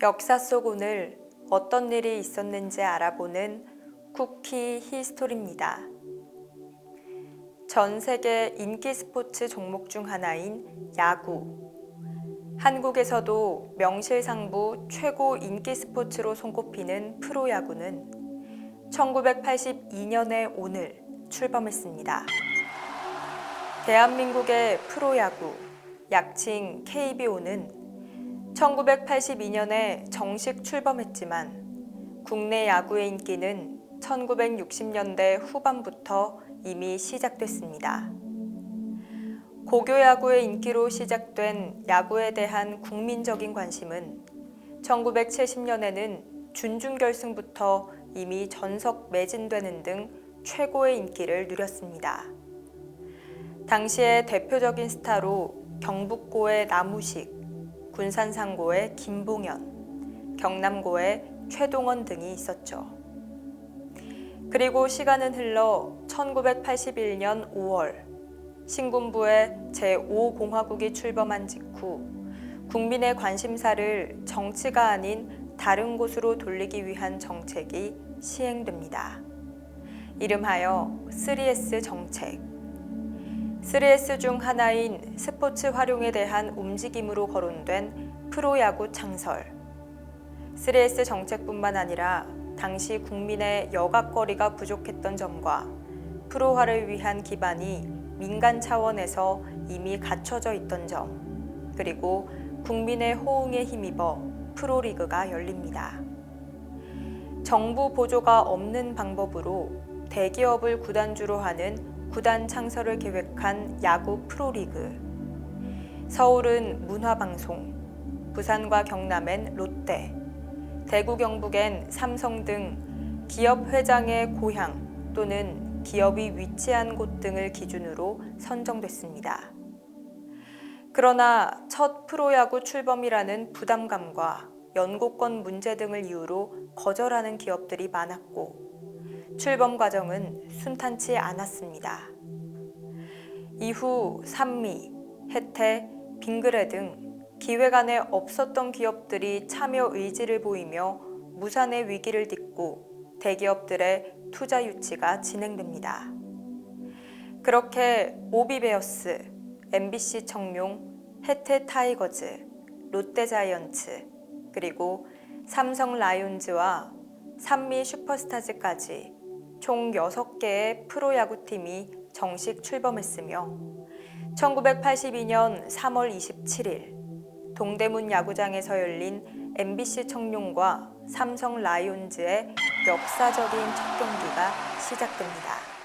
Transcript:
역사 속 오늘 어떤 일이 있었는지 알아보는 쿠키 히스토리입니다. 전 세계 인기 스포츠 종목 중 하나인 야구. 한국에서도 명실상부 최고 인기 스포츠로 손꼽히는 프로야구는 1982년의 오늘 출범했습니다. 대한민국의 프로야구, 약칭 KBO는 1982년에 정식 출범했지만 국내 야구의 인기는 1960년대 후반부터 이미 시작됐습니다. 고교 야구의 인기로 시작된 야구에 대한 국민적인 관심은 1970년에는 준중결승부터 이미 전석 매진되는 등 최고의 인기를 누렸습니다. 당시의 대표적인 스타로 경북고의 나무식, 군산상고의 김봉현, 경남고의 최동원 등이 있었죠. 그리고 시간은 흘러 1981년 5월 신군부의 제5공화국이 출범한 직후 국민의 관심사를 정치가 아닌 다른 곳으로 돌리기 위한 정책이 시행됩니다. 이름하여 3S 정책. 3S 중 하나인 스포츠 활용에 대한 움직임으로 거론된 프로야구 창설. 3S 정책뿐만 아니라 당시 국민의 여각거리가 부족했던 점과 프로화를 위한 기반이 민간 차원에서 이미 갖춰져 있던 점, 그리고 국민의 호응에 힘입어 프로리그가 열립니다. 정부 보조가 없는 방법으로 대기업을 구단주로 하는 구단 창설을 계획한 야구 프로리그. 서울은 문화방송, 부산과 경남엔 롯데, 대구 경북엔 삼성 등 기업 회장의 고향 또는 기업이 위치한 곳 등을 기준으로 선정됐습니다. 그러나 첫 프로야구 출범이라는 부담감과 연고권 문제 등을 이유로 거절하는 기업들이 많았고 출범 과정은 순탄치 않았습니다. 이후 산미, 혜태, 빙그레 등 기획안에 없었던 기업들이 참여 의지를 보이며 무산의 위기를 딛고 대기업들의 투자 유치가 진행됩니다. 그렇게 오비베어스, MBC 청룡, 혜태 타이거즈, 롯데자이언츠, 그리고 삼성 라이온즈와 산미 슈퍼스타즈까지 총 6개의 프로야구팀이 정식 출범했으며 1982년 3월 27일 동대문 야구장에서 열린 MBC 청룡과 삼성 라이온즈의 역사적인 첫 경기가 시작됩니다.